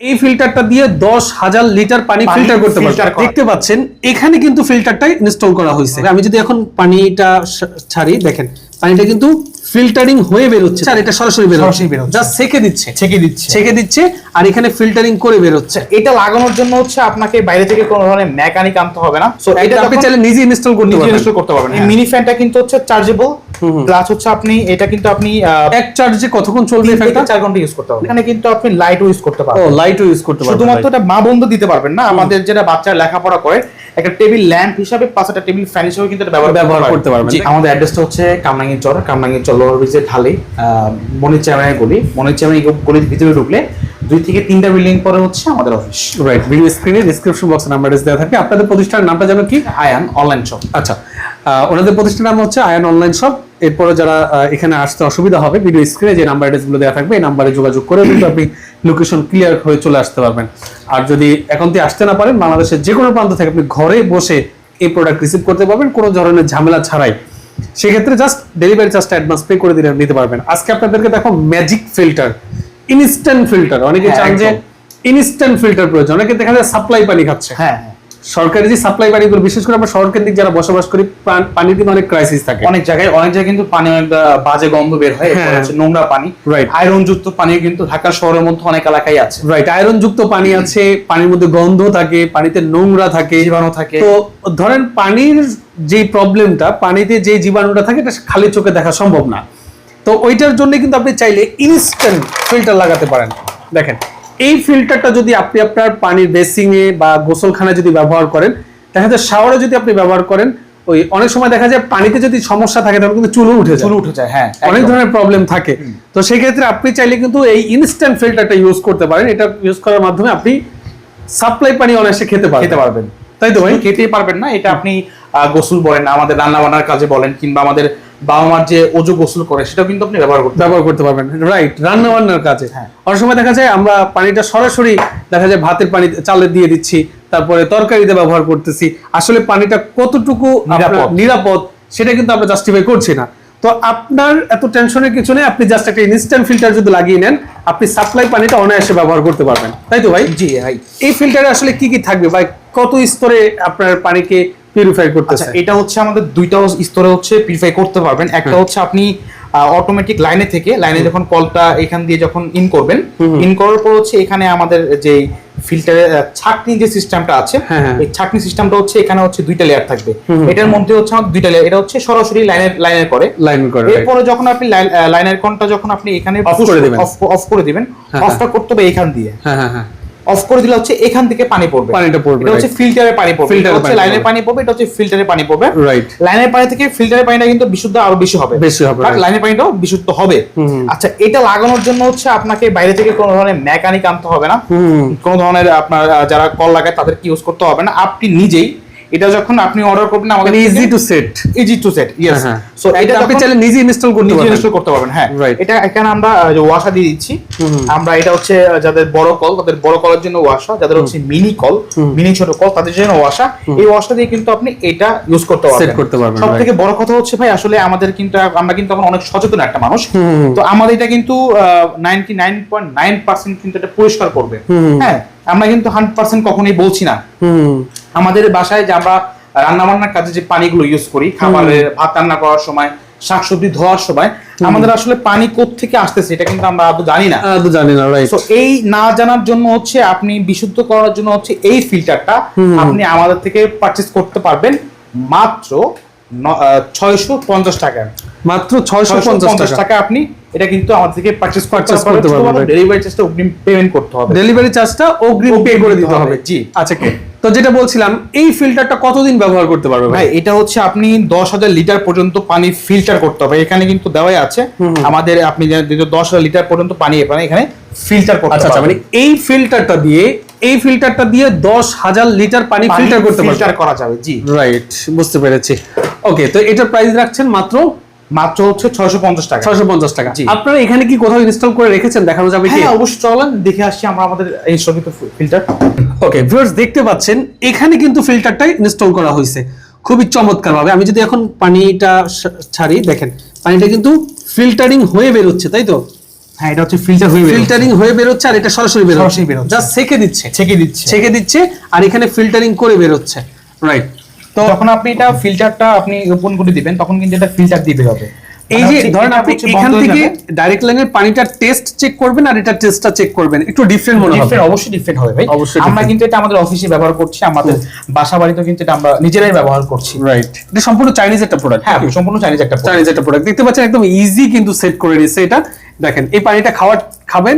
এই ফিল্টারটা দিয়ে দশ হাজার লিটার পানি ফিল্টার করতে পারবেন। দেখতে পাচ্ছেন এখানে কিন্তু ফিল্টারটা ইনস্টল করা হয়েছে। আমি যদি এখন পানিটা ছাড়ি দেখেন পানিটা কিন্তু ফিল্টারিং হয়ে বেরোচ্ছে। আর এটা সরাসরি বেরোচ্ছে। সরাসরি বেরোচ্ছে। জাস্ট সেকে দিচ্ছে। ছেঁকে দিচ্ছে। ছেকে দিচ্ছে আর এখানে ফিল্টারিং করে বেরোচ্ছে। এটা লাগানোর জন্য হচ্ছে আপনাকে বাইরে থেকে কোনো ধরনের মেকানিক আনতে হবে না। সো এটা আপনি চাইলে নিজে ইনস্টল করতে নিজে পারবেন। ইনস্টল করতে পারবেন এই মিনি ফ্যানটা কিন্তু হচ্ছে চার্জেবল প্লাস হচ্ছে আপনি এটা কিন্তু আপনি এক চার্জে কতক্ষণ চলবে ফ্যানটা চার ঘণ্টা ইউজ করতে পারবেন। এখানে কিন্তু আপনি লাইটও ইউজ করতে পারবেন। ও লাইটও ইউজ করতে পারবেন শুধুমাত্র এটা মা বন্ধ দিতে পারবেন না। আমাদের যেটা বাচ্চারা লেখাপড়া করে একটা টেবিল ল্যাম্প হিসাবে প্লাস একটা টেবিল ফ্যান হিসেবে কিন্তু এটা ব্যবহার করতে পারবেন। আমাদের অ্যাড্রেসটা হচ্ছে কামরাঙ্গীর চর কামরাঙ্গীর চর লোহার ব্রিজের ঢালে মনির চেয়ারম্যানের গলি মনির চেয়ারম্যান গলির ভিতরে ঢুকলে দুই থেকে তিনটা বিল্ডিং পরে হচ্ছে আমাদের অফিস রাইট ভিডিও স্ক্রিনে ডিসক্রিপশন বক্সে নাম্বার দেওয়া থাকবে আপনাদের প্রতিষ্ঠানের নামটা জানো কি? আয়ান অনলাইন শপ আচ্ছা ওনাদের প্রতিষ্ঠানের নাম হচ্ছে আয়ন অনলাইন শপ এরপরে যারা এখানে আসতে অসুবিধা হবে ভিডিও স্ক্রিনে যে নাম্বার অ্যাড্রেসগুলো দেওয়া থাকবে এই নাম্বারে যোগাযোগ করে কিন্তু আপনি লোকেশন ক্লিয়ার হয়ে চলে আসতে পারবেন। আর যদি এখন থেকে আসতে না পারেন বাংলাদেশের যে কোনো প্রান্ত থেকে আপনি ঘরে বসে এই প্রোডাক্ট রিসিভ করতে পারবেন। কোনো ধরনের ঝামেলা ছাড়াই। সেক্ষেত্রে জাস্ট ডেলিভারি চার্জটা অ্যাডভান্স পে করে দিলে নিতে পারবেন। আজকে আপনাদেরকে দেখো ম্যাজিক ফিল্টার ইনস্ট্যান্ট ফিল্টার অনেকে হ্যাঁ, চান যে ইনস্ট্যান্ট ফিল্টার প্রয়োজন অনেকে দেখা যায় সাপ্লাই পানি খাচ্ছে। হ্যাঁ হ্যাঁ। সরকারি যে সাপ্লাই পানিগুলো বিশেষ করে আমরা শহর কেন্দ্রিক যারা বসবাস করি পানির কিন্তু অনেক ক্রাইসিস থাকে। অনেক জায়গায় অনেক জায়গায় কিন্তু পানি অনেক বাজে গন্ধ বের হয় হ্যাঁ। হচ্ছে নোংরা পানি। Right. আয়রন যুক্ত পানি কিন্তু ঢাকা শহরের মধ্যে অনেক এলাকায় আছে। রাইট আয়রন যুক্ত পানি আছে পানির মধ্যে গন্ধ থাকে পানিতে নোংরা থাকে। জীবাণু থাকে। তো ধরেন পানির যে প্রবলেমটা পানিতে যে জীবাণুটা থাকে এটা খালি চোখে দেখা সম্ভব না। তো ওইটার জন্য কিন্তু আপনি চাইলে ইনস্ট্যান্ট ফিল্টার লাগাতে পারেন। দেখেন এই ফিল্টারটা যদি আপনি আপনার পানির বেসিংয়ে বা গোসলখানায় যদি ব্যবহার করেন দেখা যায় শাওয়ারে যদি আপনি ব্যবহার করেন ওই অনেক সময় দেখা যায় পানিতে যদি সমস্যা থাকে তাহলে কিন্তু চুলও উঠে চুল উঠে যায় হ্যাঁ অনেক ধরনের প্রবলেম থাকে। তো সেই ক্ষেত্রে আপনি চাইলে কিন্তু এই ইনস্ট্যান্ট ফিল্টারটা ইউজ করতে পারেন। এটা ইউজ করার মাধ্যমে আপনি সাপ্লাই পানি অনায়াসে খেতে পারবেন। খেতে পারবেন। তাই তো ভাই? খেতেই পারবেন না এটা আপনি গোসল বলেন আমাদের রান্না বান্নার কাজে বলেন কিংবা আমাদের বাবা মার যে গোসল করে সেটাও কিন্তু আপনি ব্যবহার করতে ব্যবহার করতে পারবেন। রাইট রান্না বান্নার কাজে। হ্যাঁ। অনেক সময় দেখা যায় আমরা পানিটা সরাসরি দেখা যায় ভাতের পানি চালে দিয়ে দিচ্ছি তারপরে তরকারিতে ব্যবহার করতেছি। আসলে পানিটা কতটুকু। নিরাপদ। সেটা কিন্তু আমরা জাস্টিফাই করছি না। তো আপনার এত টেনশনের কিছু নেই আপনি জাস্ট একটা ইনস্ট্যান্ট ফিল্টার যদি লাগিয়ে নেন আপনি সাপ্লাই পানিটা অনায়াসে ব্যবহার করতে পারবেন। তাই তো ভাই? জি ভাই এই ফিল্টারে আসলে কি কি থাকবে? ভাই কত স্তরে আপনার পানিকে পিউরিফাই আচ্ছা করতেছে এটা হচ্ছে আমাদের দুইটা স্তরে হচ্ছে পিউরিফাই করতে পারবেন। একটা হচ্ছে আপনি অটোমেটিক লাইনে থেকে লাইনে যখন কলটা এখান দিয়ে যখন ইন করবেন ইন করার পর হচ্ছে এখানে আমাদের যে ফিল্টারের ছাকনি যে সিস্টেমটা আছে হ্যাঁ, হ্যাঁ। এই ছাকনি সিস্টেমটা হচ্ছে এখানে হচ্ছে দুইটা লেয়ার থাকবে। এটার মধ্যে হচ্ছে আমাদের দুইটা লেয়ার এটা হচ্ছে সরাসরি লাইনের লাইনের করে। লাইন করে? এরপরে যখন আপনি লাইনের কোনটা যখন আপনি এখানে Off করে দিবেন। অফ করে দিবেন অফটা করতে হবে এখান দিয়ে। হ্যাঁ হ্যাঁ হ্যাঁ। অফ করে দিলে হচ্ছে এখান থেকে পানি পড়বে। পানিটা পড়বে, এটা হচ্ছে ফিল্টারে পানি পড়বে ফিল্টারে হচ্ছে লাইনের পানি পড়বে এটা হচ্ছে ফিল্টারে পানি পড়বে। রাইট লাইনের পানি থেকে ফিল্টারের পানিটা কিন্তু বিশুদ্ধ আরও বেশি হবে। বেশি হবে, right. লাইনের পানিটাও বিশুদ্ধ হবে। আচ্ছা এটা লাগানোর জন্য হচ্ছে আপনাকে বাইরে থেকে কোনো ধরনের মেকানিক আনতে হবে না। কোনো ধরনের আপনার যারা কল লাগায় তাদেরকে ইউজ করতে হবে না। আপনি নিজেই এটা যখন আপনি অর্ডার করবেন আমাদের easy to set easy to set yes so এটা আপনি চাইলে নিজে ইনস্টল করতে পারবেন। ইনস্টল করতে পারবেন হ্যাঁ. এটা এখানে আমরা যে ওয়াশা দিয়ে দিচ্ছি আমরা এটা হচ্ছে যাদের বড় কল তাদের বড় কলের জন্য ওয়াশা যাদের হচ্ছে মিনি কল মিনি ছোট কল তাদের জন্য ওয়াশা এই ওয়াশা দিয়ে কিন্তু আপনি এটা ইউজ করতে পারবেন। সেট করতে পারবেন, সব থেকে বড় কথা হচ্ছে ভাই আসলে আমাদের কিন্তু আমরা কিন্তু এখন অনেক সচেতন একটা মানুষ। তো আমাদের এটা কিন্তু ninety nine point nine percent কিন্তু এটা পরিষ্কার করবে। হ্যাঁ আমরা কিন্তু হান্ড্রেড পার্সেন্ট কখনোই বলছি না। আমাদের বাসায় যে আমরা রান্না বান্নার কাজে যে পানিগুলো ইউজ করি খাবারের ভাত রান্না করার সময় শাকসবজি ধোয়ার সময় আমাদের আসলে পানি থেকে আসতেছে এটা কিন্তু আমরা আদৌ জানি না। তো জানি না রাইট তো এই না জানার জন্য হচ্ছে আপনি বিশুদ্ধ করার জন্য হচ্ছে এই ফিল্টারটা আপনি আমাদের থেকে পারচেজ করতে পারবেন মাত্র ছয়শো পঞ্চাশ টাকা। মাত্র ছয়শো ছয়শো পঞ্চাশ পঞ্চাশ টাকা। টাকা আপনি এটা কিন্তু আমাদের থেকে পারচেজ Purchase করতে right. ডেলিভারি চার্জটা অগ্রিম পেমেন্ট করতে হবে। ডেলিভারি চার্জটা অগ্রিম পে করে দিতে হবে জি। আচ্ছা কে? তো যেটা বলছিলাম এই ফিল্টারটা কতদিন ব্যবহার করতে পারবে ভাই? এটা হচ্ছে আপনি দশ হাজার লিটার পর্যন্ত পানি ফিল্টার করতে হবে। এখানে কিন্তু দেওয়াই আছে। আমাদের আপনি দশ হাজার লিটার পর্যন্ত পানি এখানে এখানে ফিল্টার করতে আচ্ছা আচ্ছা মানে এই ফিল্টারটা দিয়ে এই ফিল্টারটা দিয়ে দশ হাজার লিটার পানি ফিল্টার করতে পারবে ফিল্টার করা যাবে জি। রাইট বুঝতে পেরেছি। ওকে তো এটার প্রাইস রাখছেন মাত্র মাত্র হচ্ছে ছয়শো পঞ্চাশ টাকা। আপনারা এখানে কি কোথাও ইনস্টল করে রেখেছেন? দেখানো যাবে কি? হ্যাঁ অবশ্যই চলেন দেখে আমরা আমাদের এই সবিত ফিল্টার ওকে ভিউয়ার্স দেখতে পাচ্ছেন এখানে কিন্তু ফিল্টারটাই ইনস্টল করা হয়েছে। খুবই চমৎকার ভাবে আমি যদি এখন পানিটা ছাড়ি দেখেন পানিটা কিন্তু ফিল্টারিং হয়ে বেরোচ্ছে তাই তো? হ্যাঁ এটা হচ্ছে ফিল্টার হয়ে ফিল্টারিং হয়ে বেরোচ্ছে আর এটা সরাসরি সরাসরি বেরোচ্ছে। জাস্ট সেকে দিচ্ছে। ছেঁকে দিচ্ছে। ছেকে দিচ্ছে আর এখানে ফিল্টারিং করে বেরোচ্ছে। রাইট তো যখন আপনি এটা ফিল্টারটা আপনি ওপেন করে দিবেন তখন কিন্তু এটা ফিল্টার বের হবে। এই মানে যে ধরেন আপনি এখান থেকে ডাইরেক্ট লাইনের পানিটা টেস্ট চেক করবেন আর এটা টেস্টটা চেক করবেন। একটু ডিফারেন্ট মনে হবে। অবশ্যই ডিফারেন্ট হবে ভাই। অবশ্যই আমরা কিন্তু এটা আমাদের অফিসে ব্যবহার করছি আমাদের বাসা বাড়িতেও কিন্তু এটা আমরা নিজেরাই ব্যবহার করছি। রাইট এটা সম্পূর্ণ চাইনিজ একটা প্রোডাক্ট হ্যাঁ সম্পূর্ণ চাইনিজ একটা। চাইনিজ একটা প্রোডাক্ট দেখতে পাচ্ছেন একদম ইজি কিন্তু সেট করে দিয়েছে এটা। দেখেন এই পানিটা খাওয়ার খাবেন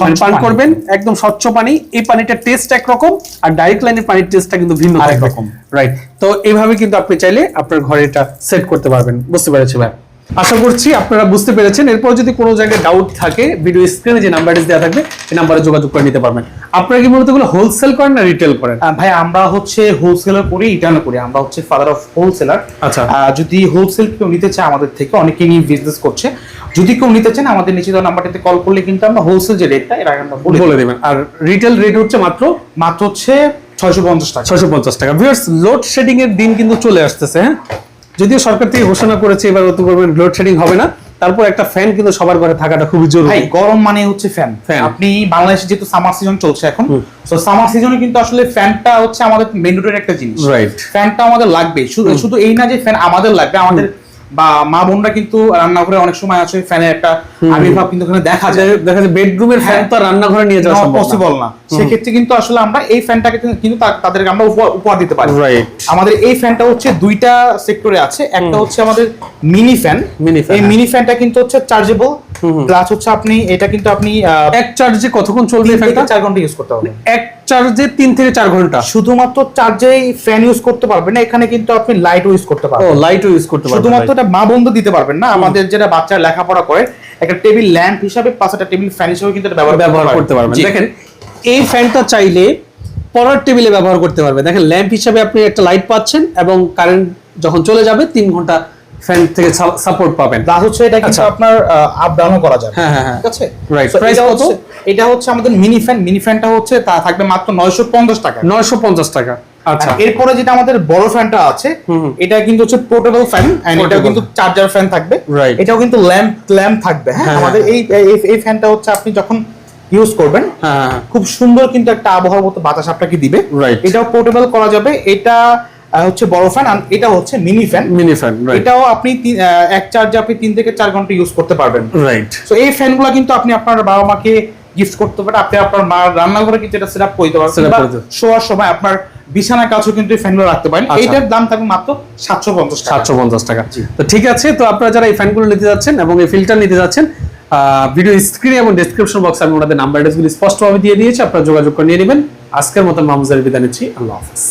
মানে পান করবেন একদম স্বচ্ছ পানি। এই পানিটার টেস্ট একরকম আর ডাইরেক্ট লাইনের পানির টেস্টটা কিন্তু ভিন্ন আরেক রকম। রাইট তো এইভাবে কিন্তু আপনি চাইলে আপনার ঘরে এটা সেট করতে পারবেন। বুঝতে পেরেছি ভাই? আশা করছি আপনারা বুঝতে পেরেছেন। এরপর যদি কোনো জায়গায় ডাউট থাকে ভিডিও স্ক্রিনে যে নাম্বারটি দেওয়া থাকবে এই নাম্বারে যোগাযোগ করে নিতে পারবেন। আপনারা কি মূলত এগুলো হোলসেল করেন না রিটেল করেন? ভাই আমরা হচ্ছে হোলসেলার করি রিটার্ন করি। আমরা হচ্ছে ফাদার অফ হোলসেলার আচ্ছা। যদি হোলসেল কেউ নিতে চায় আমাদের থেকে অনেকে নিয়ে বিজনেস করছে। যদি কেউ নিতে চান আমাদের নিচে দেওয়া নাম্বারটাতে কল করলে কিন্তু আমরা হোলসেল যে রেটটা এটা আমরা বলে দেবেন। আর রিটেল রেট হচ্ছে মাত্র? মাত্র হচ্ছে ছয়শো পঞ্চাশ টাকা। ছয়শো পঞ্চাশ টাকা। ভিউয়ার্স লোড শেডিং এর দিন কিন্তু চলে আসতেছে হ্যাঁ? যদিও সরকার থেকে ঘোষণা করেছে এবার অত পরিমাণ লোড শেডিং হবে না তারপর একটা ফ্যান কিন্তু সবার ঘরে থাকাটা খুবই জরুরি। গরম মানে হচ্ছে ফ্যান। আপনি বাংলাদেশে যেহেতু সামার সিজন চলছে এখন তো সামার সিজনে কিন্তু আসলে ফ্যানটা হচ্ছে আমাদের মেন রোডের একটা জিনিস। রাইট ফ্যানটা আমাদের লাগবে শুধু শুধু এই না যে ফ্যান আমাদের লাগবে আমাদের বা মা বোনরা কিন্তু রান্নাঘরে অনেক সময় আছে ফ্যানের একটা আবির্ভাব কিন্তু ওখানে দেখা যায় দেখা যায় বেডরুমের ফ্যান তো রান্নাঘরে নিয়ে যাওয়া সম্ভব পসিবল না। সেক্ষেত্রে কিন্তু আসলে আমরা এই ফ্যানটাকে কিন্তু তাদেরকে আমরা উপহার- দিতে পারি। রাইট আমাদের এই ফ্যানটা হচ্ছে দুইটা সেক্টরে আছে। একটা হচ্ছে আমাদের মিনি ফ্যান এই। মিনি ফ্যানটা কিন্তু হচ্ছে চার্জেবল প্লাস হচ্ছে আপনি এটা কিন্তু আপনি এক চার্জে কতক্ষণ চলবে ফ্যানটা চার ঘণ্টা ইউজ করতে হবে এক চার্জে তিন থেকে চার ঘণ্টা। শুধুমাত্র চার্জেই ফ্যান ইউজ করতে পারবেন না এখানে কিন্তু আপনি লাইট ইউজ করতে ও পারবেন লাইটও ইউজ করতে পারবেন শুধুমাত্র এটা মা বন্ধ দিতে পারবেন না আমাদের যেটা বাচ্চারা লেখাপড়া করে একটা টেবিল ল্যাম্প হিসাবে প্লাস একটা টেবিল ফ্যান হিসাবে কিন্তু এটা ব্যবহার করতে পারবেন। দেখেন এই ফ্যানটা চাইলে পড়ার টেবিলে ব্যবহার করতে পারবে দেখেন ল্যাম্প হিসাবে আপনি একটা লাইট পাচ্ছেন এবং কারেন্ট যখন চলে যাবে তিন ঘণ্টা ফ্যান থেকে সাপোর্ট পাবেন। প্লাস হচ্ছে এটা কিন্তু আচ্ছা। আপনার আপ ডাউনও করা যাবে। হ্যাঁ, হ্যাঁ, হ্যাঁ। ঠিক আছে? Price এটা কত? হচ্ছে এটা হচ্ছে আমাদের মিনি ফ্যান মিনি ফ্যানটা হচ্ছে তা থাকবে মাত্র নয়শো পঞ্চাশ টাকা। নয়শো পঞ্চাশ টাকা। আচ্ছা। এরপরে যেটা আমাদের বড় ফ্যানটা আছে এটা কিন্তু হচ্ছে পোর্টেবল ফ্যান এন্ড এটাও কিন্তু চার্জার ফ্যান থাকবে. এটাও কিন্তু ল্যাম্প ল্যাম্প থাকবে হ্যাঁ? হ্যাঁ, আমাদের এই এই- ফ্যানটা হচ্ছে আপনি যখন ইউজ করবেন হ্যাঁ হ্যাঁ, হ্যাঁ। খুব সুন্দর কিন্তু একটা আবহাওয়ার মতো বাতাস আপনাকে দিবে. এটাও পোর্টেবল করা যাবে। এটা হচ্ছে বড় ফ্যান আর এটা হচ্ছে মিনি ফ্যান মিনি ফ্যান এটাও আপনি এক চার্জে আপনি তিন থেকে চার ঘণ্টা ইউজ করতে পারবেন। রাইট তো এই ফ্যানগুলো কিন্তু আপনি আপনার বাবা মাকে গিফট করতে পারেন আপনি আপনার মা রান্নাঘরে কিন্তু এটা সেট আপ করে দিতে- শোয়ার সময় আপনার বিছানার কাছেও কিন্তু এই ফ্যানগুলো রাখতে পারেন। আচ্ছা। এইটার দাম থাকবে মাত্র সাতশো পঞ্চাশ টাকা। সাতশো পঞ্চাশ টাকা। তো ঠিক আছে তো আপনারা যারা এই ফ্যানগুলো নিতে যাচ্ছেন এবং এই ফিল্টার নিতে যাচ্ছেন ভিডিও স্ক্রিনে এবং ডিসক্রিপশন বক্সে আমি ওনাদের নাম্বার অ্যাড্রেসগুলি স্পষ্টভাবে দিয়ে দিয়েছি আপনারা যোগাযোগ করে নিয়ে নেবেন। আজকের মতন মাহমুজার বিদায় নিচ্ছি আল্লাহ হাফিজ।